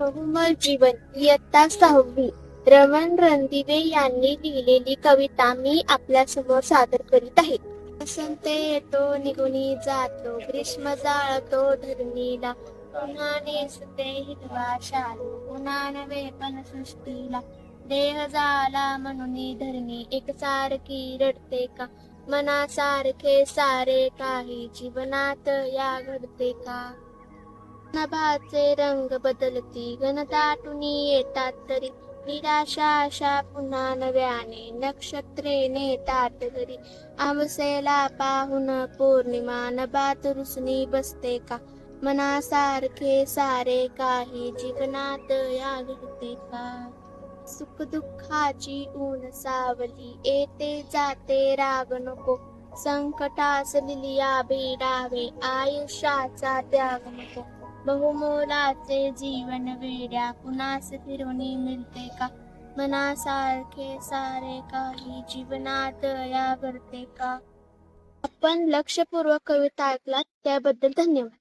बहुमल जीवन. इयत्ता सहावी रमण रणदिवे यांनी लिहिलेली कविता मी आपल्यासमोर सादर करीत आहे. वसंत येतो निघुनी जातो ग्रीष्म जाळतो धरणीला. पुन्हा नेसते हिरवा शाल पुन्हा नवे पण सृष्टीला. देह झाला म्हणून धरणी एकसारखी रडते का? मनासारखे सारे काही जीवनात या घडते का? नभाचे रंग बदलती घनदाटून येतात तरी. निराशा आशा पुन्हा नव्याने नक्षत्रे नेतात घरी आमसेला पाहून पौर्णिमा नभात रुसणी बसते का? मनासारखे सारे काही जीवनात या घडते का? सुख दुःखाची ऊन सावली येते जाते राग नको. संकटास लिलिया भेडावे आयुष्याचा त्याग नको. बहुमोलाचे जीवन वेड्या कुणास फिरवणी मिळते का? मनासारखे सारे काही जीवनात या करते का? आपण लक्षपूर्वक कविता ऐकलात त्याबद्दल धन्यवाद.